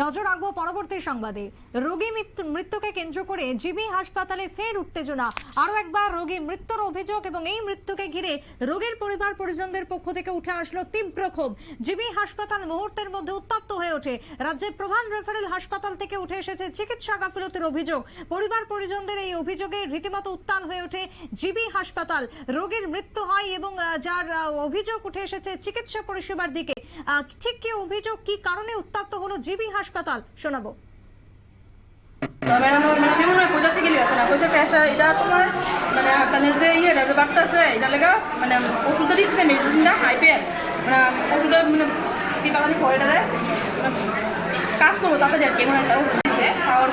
নজর রাখব পরবর্তী সংবাদে। রোগী মৃত্যুকে কেন্দ্র করে জিবি হাসপাতালে ফের উত্তেজনা। আরও একবার রোগী মৃত্যুর অভিযোগ এবং এই মৃত্যুকে ঘিরে রোগীর পরিবার পরিজনদের পক্ষ থেকে উঠে আসলো তীব্র ক্ষোভ। জিবি হাসপাতাল মুহূর্তের মধ্যে উত্তপ্ত হয়ে ওঠে। রাজ্যের প্রধান রেফারেল হাসপাতাল থেকে উঠে এসেছে চিকিৎসা গাফিলতির অভিযোগ। পরিবার পরিজনদের এই অভিযোগে রীতিমতো উত্তাল হয়ে ওঠে জিবি হাসপাতাল। রোগীর মৃত্যু হয় এবং যার অভিযোগ উঠে এসেছে চিকিৎসা পরিষেবার দিকে। ঠিক কি অভিযোগ, কি কারণে উত্তপ্ত হলো জিবি হাসপাতাল? শোনাবো। তবে মানে এটা মানে ইয়ে মানে মানে মানে মানে কাজ করব তাতে যায় কেমন একটা খাওয়ার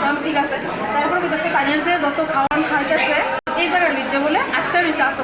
তাহলে ঠিক আছে। তারপর কি দেখছে যে যত খাওয়ান খাইতেছে এই জায়গার ভিতরে বলে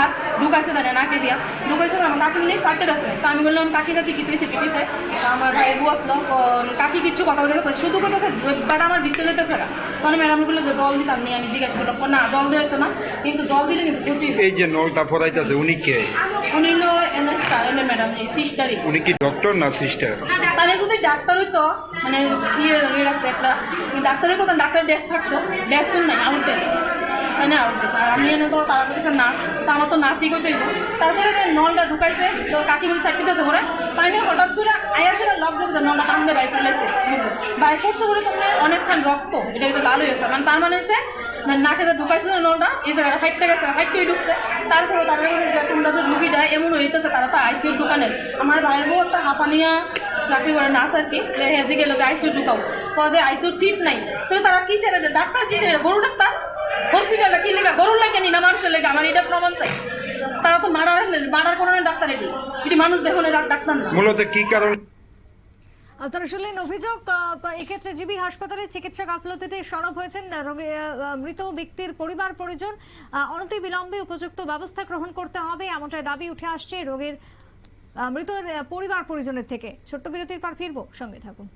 হাত ঢুকাইছে তাহলে নাকে দিয়া। ঢুকাইছে আমার কাকি নিয়ে চারটে আছে তো আমি বললাম কাকি কাকি কি তুইছে পিটিছে আমার ভাই বউ আসলো কাকি কিচ্ছু কথা বলে কই, শুধু কথা বাট আমার ভিতরে যেতেছে না মানে ম্যাডাম বলল যে জল দিতাম নি আমি জিজ্ঞাসা করলাম। না জল দেওয়া হতো না কিন্তু জল দিলে কিন্তু ক্ষতি এই যে নলটা ফরাইতেছে উনি কে? উনি হলো ম্যাডাম এই সিস্টারই উনি কি ডক্টর না সিস্টার তাহলে যদি ডাক্তার হইতো মানে ইয়ে ইয়ে রাখছে একটা ডাক্তার হইতো ডাক্তার ডেস্ক থাকতো। ডেস্ক নাই আউট ডেস্ক তাই না আউট ডেস্ক আর আমি এনে বলতেছে নাচ তা আমার তো নাচই করতে তারপরে নলটা ঢুকাইছে, তো কাকি বলে চাকরিতেছে করে তাই নিয়ে হঠাৎ করে আয়া ছিল লক ঢুকছে নলটা মানে অনেকক্ষণ রক্ত, এটা হয়েছে মানে মানে মানে নাকে যে ঢুকাইছিল নলটা, এই জায়গাটা হাইটটা গেছে হাইটটাই ঢুকছে। তারপরে তারা বলে যে তোমরা যে রুগীটা এমন হইতেছে, তারা তো আইসিউর দোকানে আমার ভাই বউ একটা হাঁপানিয়া চাকরি করে নাচ আর কি হেজি গেল আইসিউ ঢুকাও। তো আইসিউর সিট নাই, তো তারা কিসের? ডাক্তার কিসের এটা? গরু ডাক্তার? হসপিটালে কি লেখা গরুর লাগে নি না মানুষের লেগে? আমার এটা প্রমাণ চাই। তারা তো মারার মারার কোনো ডাক্তার এটি। এটি মানুষ দেখুন ডাক্তার না। মূলত কি কারণ? আপনারা শুনলেন অভিযোগ এক্ষেত্রে জিবি হাসপাতালে চিকিৎসা গাফলতিতে সরব হয়েছেন মৃত ব্যক্তির পরিবার পরিজন। অনতি বিলম্বে উপযুক্ত ব্যবস্থা গ্রহণ করতে হবে এমনটাই দাবি উঠে আসছে রোগীর আহ, মৃতের পরিবার পরিজনের থেকে। ছোট্ট বিরতির পর ফিরবো। সঙ্গে থাকুন।